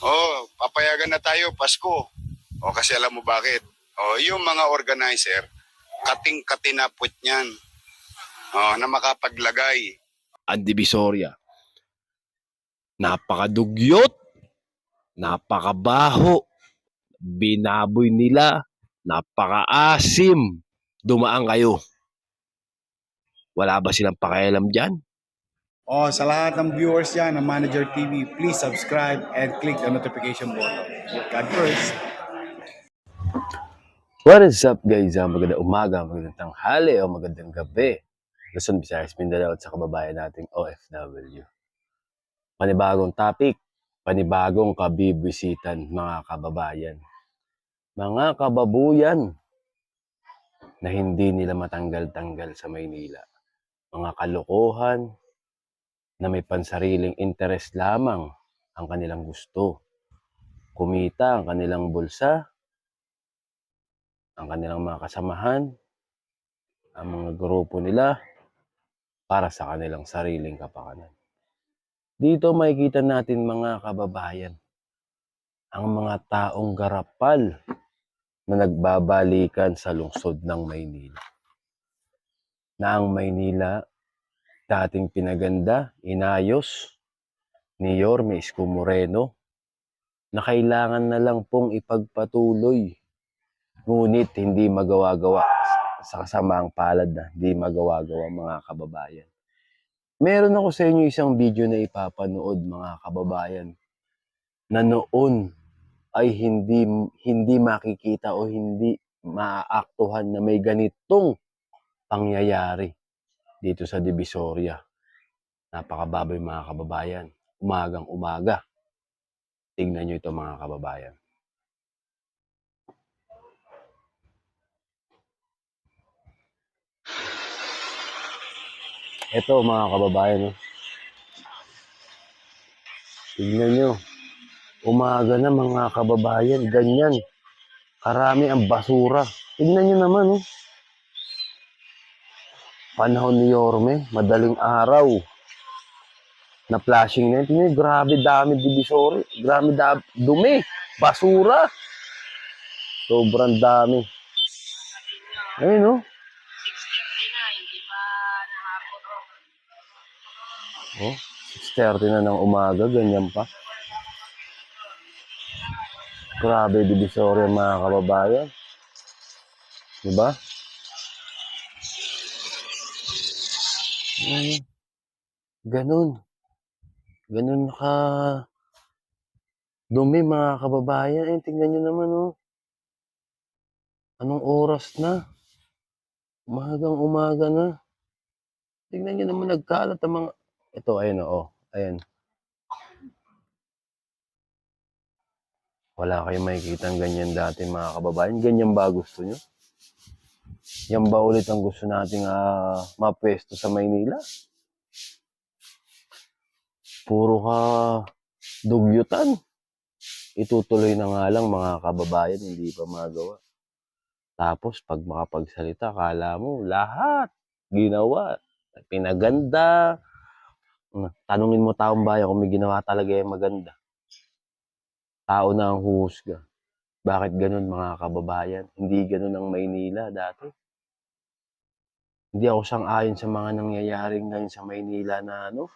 Oh, papayagan na tayo, Pasko. O kasi alam mo bakit? O yung mga organizer, kating-katinapot niyan. O, na makapaglagay. ang Divisoria. Napakadugyot, napakabaho, binaboy nila, napakaasim. Dumaan kayo. Wala ba silang pakialam dyan? Oh, sa lahat ng viewers yan ng Manager TV, please subscribe and click the notification button. God first. What is up guys? Ah, magandang umaga, magandang tanghali o magandang gabi. Luzon, Visayas, Mindanao at sa kababayan nating OFW. Panibagong topic, panibagong kabibisitan mga kababayan. Mga kababuyan na hindi nila matanggal-tanggal sa Maynila. Mga kalokohan na may pansariling interes lamang ang kanilang gusto. Kumita ang kanilang bulsa, ang kanilang mga kasamahan, ang mga grupo nila para sa kanilang sariling kapakanan. Dito makikita natin mga kababayan, ang mga taong garapal na nagbabalikan sa lungsod ng Maynila. Na ang Maynila dating pinaganda, inayos ni Yorme Isko Moreno na kailangan na lang pong ipagpatuloy ngunit hindi magawa-gawa sa kasamaang palad na hindi magawa-gawa mga kababayan. Meron ako sa inyo isang video na ipapanood mga kababayan na noon ay hindi hindi makikita o hindi maaaktuhan na may ganitong pangyayari dito sa Divisoria. Napakababoy mga kababayan. Umagang umaga. Tingnan nyo ito mga kababayan. Ito mga kababayan. Oh. Tingnan nyo. Umaga na mga kababayan. Ganyan. Karami ang basura. Tingnan nyo naman. Oh. Panahon ni Yorme. Madaling araw. Na flashing na yun. Grabe dami divisori. Grabe da- dumi. Basura. Sobrang dami. Ayun oh. Oh, 6.30 na ng umaga, ganyan pa. Grabe, divisoria mga kababayan. Diba? Mm, ganun. Ganun ka dumi mga kababayan. Eh, tingnan nyo naman, oh. Anong oras na? Umagang umaga na. Tingnan nyo naman, nagkalat ang mga... Ito, ayun, oh. Ayan. Wala kayong makikita ganyan dati mga kababayan. Ganyan ba gusto nyo? Yan ba ulit ang gusto nating uh, mapwesto sa Maynila? Puro ka dugyutan. Itutuloy na nga lang mga kababayan, hindi pa magawa. Tapos pag makapagsalita, kala mo lahat ginawa. Pinaganda. Tanungin mo taong bayan kung may ginawa talaga yung maganda. Tao na ang huhusga. Bakit ganun mga kababayan? Hindi ganun ang Maynila dati. Hindi ako sang-ayon sa mga nangyayaring ngayon sa Maynila na ano,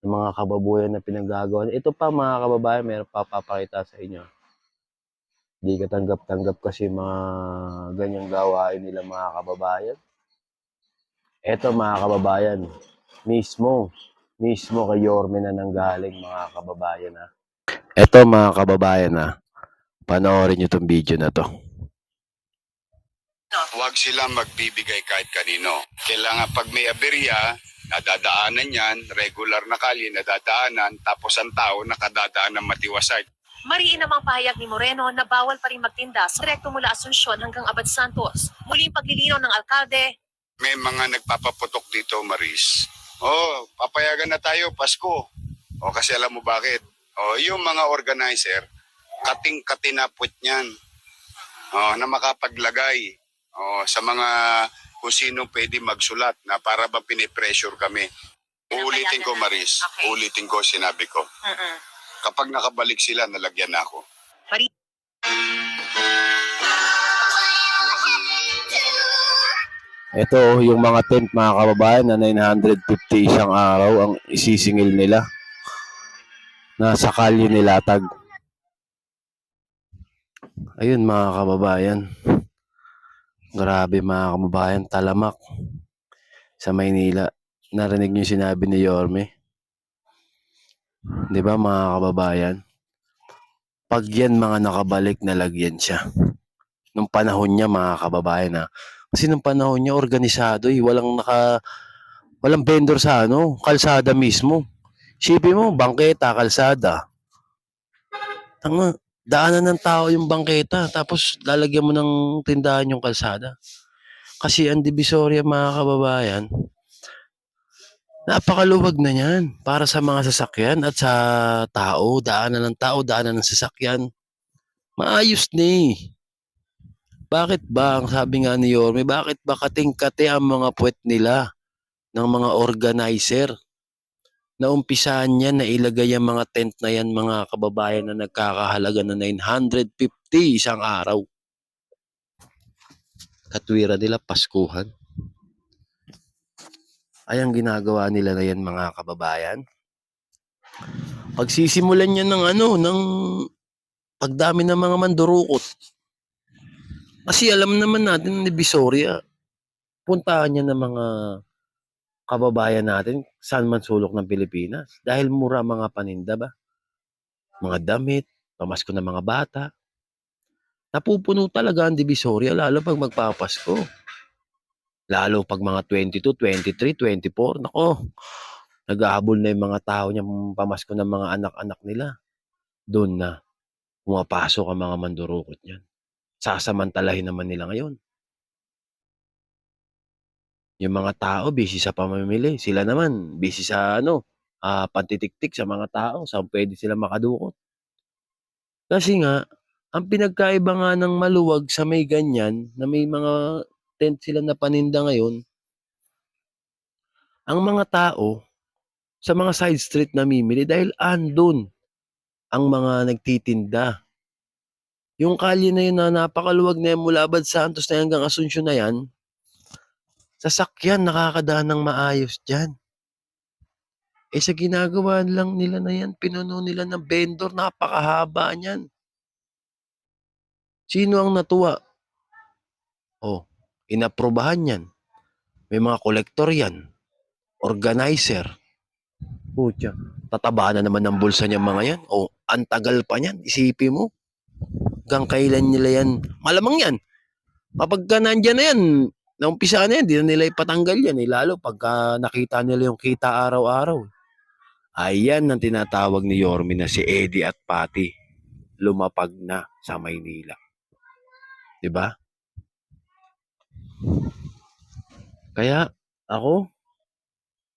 ng mga kababuyan na pinagagawa. Ito pa mga kababayan, meron pa papakita sa inyo. Hindi ka tanggap-tanggap kasi mga ganyang gawain nila mga kababayan. Ito mga kababayan, mismo, mismo kay Yorme na nanggaling mga kababayan ha. Ito mga kababayan ha, panoorin nyo itong video na to. Huwag silang magbibigay kahit kanino. Kailangan pag may aberya, nadadaanan yan, regular na kalye, nadadaanan, tapos ang tao nakadadaan ng matiwasay. Mariin namang pahayag ni Moreno na bawal pa rin magtinda sa direkto mula Asunsyon hanggang Abad Santos. Muling paglilinaw ng alkalde, May mga nagpapaputok dito, Maris. Oh, papayagan na tayo, Pasko. O kasi alam mo bakit? O yung mga organizer, kating-katinapot niyan. O, na makapaglagay o, sa mga kung sino pwede magsulat na para ba pinipressure kami. Uulitin ko, Maris. Okay. Uulitin ko, sinabi ko. mm Kapag nakabalik sila, nalagyan na ako. Ito yung mga tent mga kababayan na 950 isang araw ang isisingil nila. Nasa kalye nilatag. Ayun mga kababayan. Grabe mga kababayan, talamak sa Maynila. Narinig niyo sinabi ni Yorme. 'Di ba mga kababayan? Pag yan mga nakabalik na lagyan siya. Nung panahon niya mga kababayan na kasi nung panahon niya, organisado eh. Walang naka... Walang vendor sa ano, kalsada mismo. Sipin mo, bangketa, kalsada. Tanga, daanan ng tao yung bangketa. Tapos lalagyan mo ng tindahan yung kalsada. Kasi ang Divisoria, mga kababayan, napakaluwag na yan para sa mga sasakyan at sa tao. Daanan ng tao, daanan ng sasakyan. Maayos na eh. Bakit ba, ang sabi nga ni Yorme, bakit ba kating-kate ang mga puwet nila ng mga organizer? Na umpisahan yan na ilagay ang mga tent na yan mga kababayan na nagkakahalaga na 950 isang araw. Katwira nila, Paskuhan. Ay ang ginagawa nila na yan mga kababayan. Pagsisimulan yan ng ano, ng pagdami ng mga mandurukot. Kasi alam naman natin ni Visoria, puntahan niya ng mga kababayan natin saan man sulok ng Pilipinas. Dahil mura mga paninda ba? Mga damit, pamasko ng mga bata. Napupuno talaga ang Divisoria lalo pag magpapasko. Lalo pag mga 22, 23, 24. Nako, naghahabol na yung mga tao niyang pamasko ng mga anak-anak nila. Doon na pumapasok ang mga mandurukot niyan sasamantalahin naman nila ngayon. Yung mga tao busy sa pamimili, sila naman busy sa ano, ah, pantitiktik sa mga tao, saan pwede sila makadukot. Kasi nga, ang pinagkaiba nga ng maluwag sa may ganyan, na may mga tent sila na paninda ngayon, ang mga tao sa mga side street namimili dahil andun ang mga nagtitinda. Yung kalye na yun na napakaluwag na yan mula Abad Santos na hanggang Asunsyon na yan, sasakyan nakakadaan ng maayos dyan. Eh sa ginagawa lang nila na yan, pinuno nila ng vendor, napakahaba niyan. Sino ang natuwa? Oh, inaprobahan yan. May mga kolektor yan. Organizer. Pucha, tataba na naman ng bulsa niya mga yan. Oh, ang tagal pa niyan, isipin mo hanggang kailan nila yan. Malamang yan. Kapag ka na yan, naumpisa na yan, di na nila ipatanggal yan. Eh, lalo pagka nakita nila yung kita araw-araw. Ayan ang tinatawag ni Yormi na si Eddie at Patty. Lumapag na sa Maynila. ba? Kaya ako,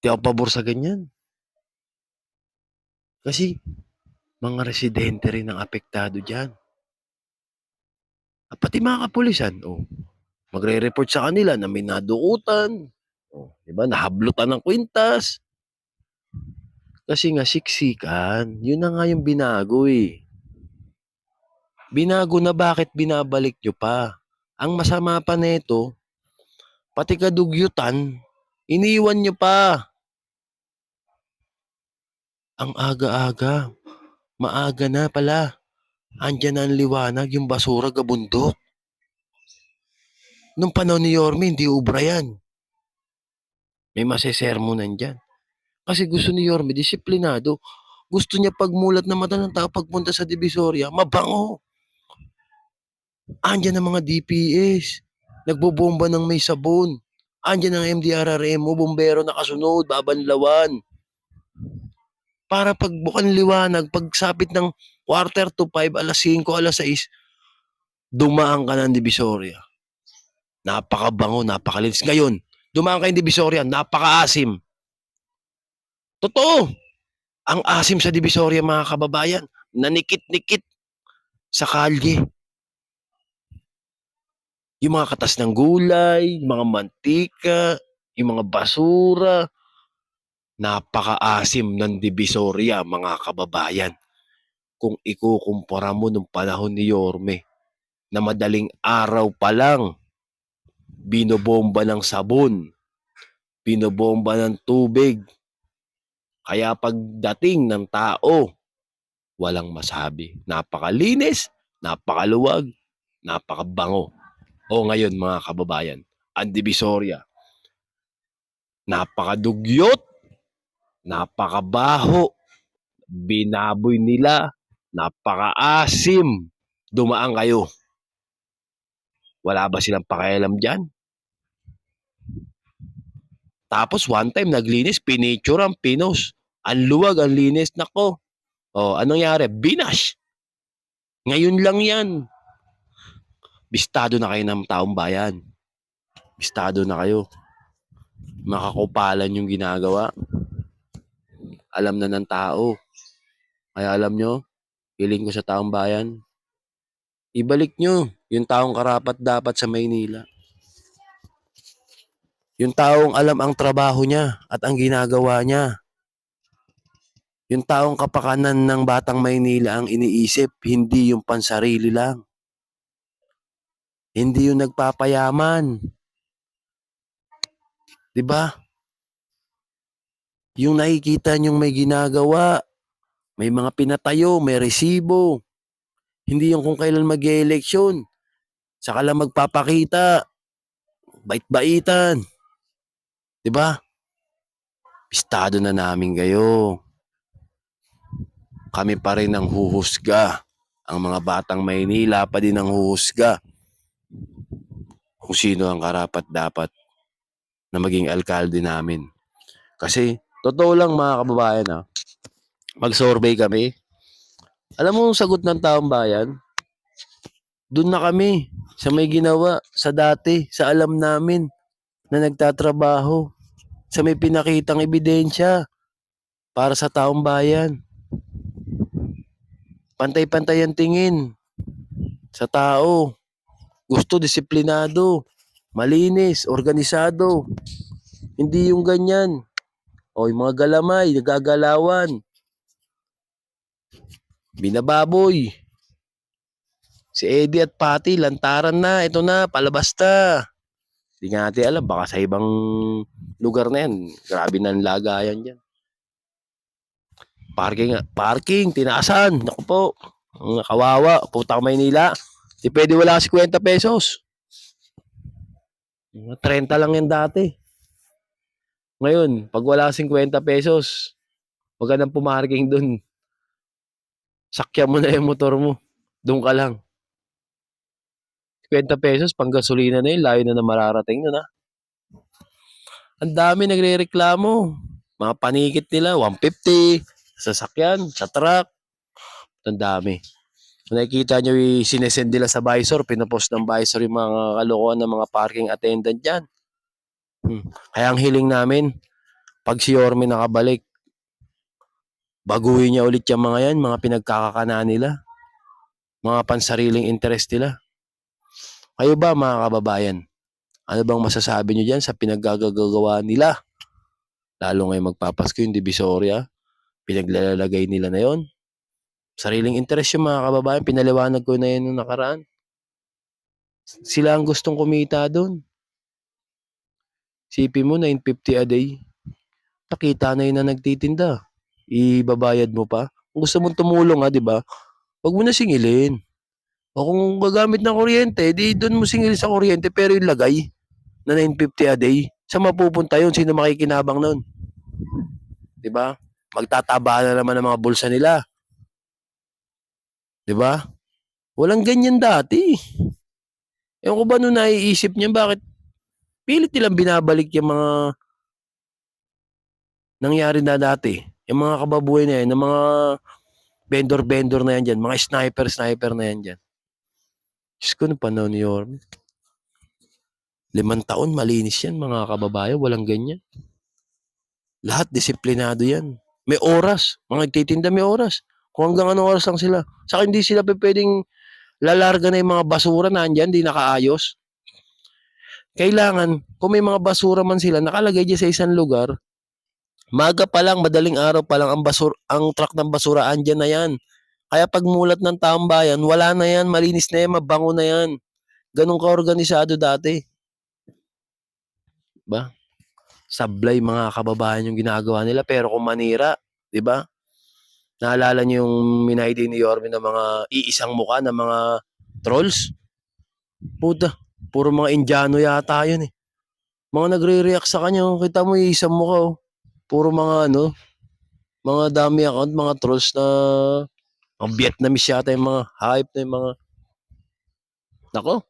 di ako pabor sa ganyan. Kasi mga residente rin ang apektado dyan. At pati mga kapulisan, oh, magre-report sa kanila na may nadukutan, oh, 'di ba? Nahablutan ng kwintas. Kasi nga siksikan, yun na nga yung binago eh. Binago na bakit binabalik nyo pa? Ang masama pa nito, pati kadugyutan, iniwan nyo pa. Ang aga-aga, maaga na pala. Andyan na ang liwanag, yung basura gabundok. Nung panahon ni Yorme, hindi ubra yan. May masesermonan dyan. Kasi gusto ni Yorme, disiplinado. Gusto niya pagmulat na mata ng tao pagpunta sa Divisoria, mabango. Andyan ang mga DPS. Nagbobomba ng may sabon. Andyan ang MDRRMO, bumbero nakasunod, babanlawan. Para pag bukan liwanag, pagsapit ng quarter to five, alas 5, alas 6, dumaan ka ng Divisoria. Napakabango, napakalinis. Ngayon, dumaan ka ng Divisoria, napakaasim. Totoo. Ang asim sa Divisoria, mga kababayan, nanikit-nikit sa kalye. Yung mga katas ng gulay, yung mga mantika, yung mga basura, napakaasim ng Divisoria, mga kababayan. kung ikukumpara mo nung panahon ni Yorme na madaling araw pa lang binobomba ng sabon, binobomba ng tubig. Kaya pagdating ng tao, walang masabi. Napakalinis, napakaluwag, napakabango. O ngayon mga kababayan, ang Divisoria, napakadugyot, napakabaho, binaboy nila, napakaasim. Dumaan kayo. Wala ba silang pakialam dyan? Tapos one time naglinis, pinicture ang pinos. Ang luwag, ang linis. Nako. O, anong nangyari? Binash. Ngayon lang yan. Bistado na kayo ng taong bayan. Bistado na kayo. Makakupalan yung ginagawa. Alam na ng tao. Kaya alam nyo, piling ko sa taong bayan, ibalik nyo yung taong karapat dapat sa Maynila. Yung taong alam ang trabaho niya at ang ginagawa niya. Yung taong kapakanan ng batang Maynila ang iniisip, hindi yung pansarili lang. Hindi yung nagpapayaman. 'Di ba? Yung nakikita niyong may ginagawa, may mga pinatayo, may resibo. Hindi yung kung kailan mag eleksyon Saka lang magpapakita. Bait-baitan. 'Di ba? Pistado na namin kayo. Kami pa rin ang huhusga. Ang mga batang Maynila pa din ang huhusga. Kung sino ang karapat dapat na maging alkalde namin. Kasi, totoo lang mga kababayan ha, mag-survey kami. Alam mo ang sagot ng taong bayan? Doon na kami, sa may ginawa, sa dati, sa alam namin na nagtatrabaho, sa may pinakitang ebidensya para sa taong bayan. Pantay-pantay ang tingin sa tao. Gusto disiplinado, malinis, organisado. Hindi yung ganyan. O yung mga galamay, nagagalawan. Binababoy. Si Eddie at Patty, lantaran na. Ito na, palabas na. Hindi nga natin alam, baka sa ibang lugar na yan. Grabe na ang lagayan dyan. Parking, parking, tinaasan. Naku po, kawawa, putang Maynila. Di pwede wala 50 pesos. Mga 30 lang yan dati. Ngayon, pag wala 50 pesos, wag ka nang pumarking dun. Sakyan mo na yung motor mo. Doon ka lang. 50 pesos, pang gasolina na yun, layo na na mararating na na. Ang dami nagre-reklamo. Mga panikit nila, 150, sa sasakyan, sa truck. Ang dami. Nakikita nyo yung sinesend nila sa Visor, pinopost ng Visor yung mga kalokohan ng mga parking attendant dyan. Hmm. Kaya ang hiling namin, pag si Yorme nakabalik, baguhin niya ulit yung mga yan, mga pinagkakakana nila. Mga pansariling interest nila. Kayo ba mga kababayan? Ano bang masasabi nyo dyan sa pinaggagawa nila? Lalo ngayon magpapasko yung Divisoria. Pinaglalagay nila na yon. Sariling interest yung mga kababayan. Pinaliwanag ko na yun nung nakaraan. Sila ang gustong kumita doon. Sipi mo, 950 a day. Nakita na yun na nagtitinda. Ibabayad mo pa. Kung gusto mong tumulong ha, di ba? Huwag mo na singilin. O kung gagamit ng kuryente, di doon mo singil sa kuryente pero yung lagay na 950 a day. Sa mapupunta yun? Sino makikinabang nun? Di ba? Magtataba na naman ang mga bulsa nila. Di ba? Walang ganyan dati. Ewan ko ba nung naiisip niya bakit pilit nilang binabalik yung mga nangyari na dati. Yung mga kababuhay na yan, yung mga vendor-vendor na yan dyan, mga sniper-sniper na yan dyan. Diyos ko, nung panahon ni Yorme. Limang taon, malinis yan, mga kababayan. Walang ganyan. Lahat disiplinado yan. May oras. Mga nagtitinda may oras. Kung hanggang anong oras lang sila. Saka hindi sila pwedeng lalarga na yung mga basura na andyan, di nakaayos. Kailangan, kung may mga basura man sila, nakalagay dyan sa isang lugar, maga pa lang, madaling araw pa lang, ang, basur ang truck ng basura, andyan na yan. Kaya pag mulat ng taong bayan, wala na yan, malinis na yan, mabango na yan. Ganun ka-organisado dati. Ba? Sablay mga kababayan yung ginagawa nila, pero kung manira, di ba? Naalala niyo yung minaidi ni Yorme ng mga iisang muka ng mga trolls? Puta, puro mga Indiano yata yun eh. Mga nagre-react sa kanya, oh, kita mo iisang mukha oh. Puro mga ano, mga dami account, mga trolls na ang Vietnamese yata yung mga hype na yung mga Nako.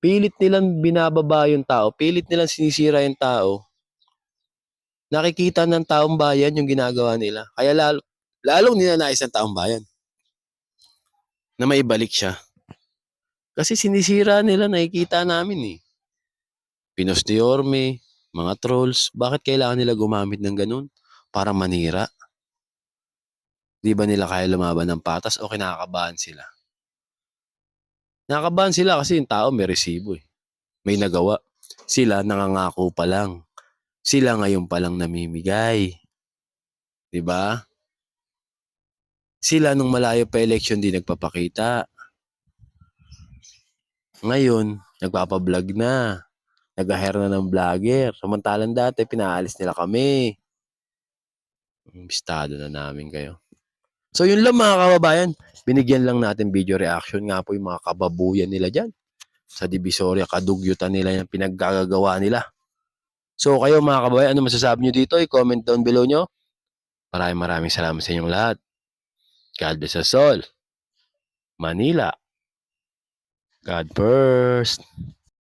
Pilit nilang binababa yung tao, pilit nilang sinisira yung tao. Nakikita ng taong bayan yung ginagawa nila. Kaya lalo, lalong ninanais ng taong bayan na maibalik siya. Kasi sinisira nila, nakikita namin eh. Pinos de Orme, mga trolls, bakit kailangan nila gumamit ng ganun? Para manira. Di ba nila kaya lumaban ng patas o kinakabahan sila? Nakakabahan sila kasi yung tao may resibo eh. May nagawa. Sila nangangako pa lang. Sila ngayon pa lang namimigay. 'Di ba? Sila nung malayo pa election di nagpapakita. Ngayon, nagpapablog na. Nag-hire na ng vlogger. Samantalang dati, pinaalis nila kami. Imbistado na namin kayo. So yun lang mga kababayan. Binigyan lang natin video reaction nga po yung mga kababuyan nila dyan. Sa Divisoria, kadugyutan nila yung pinaggagawa nila. So kayo mga kababayan, ano masasabi nyo dito? I-comment down below nyo. Maraming maraming salamat sa inyong lahat. God bless us all. Manila. God first.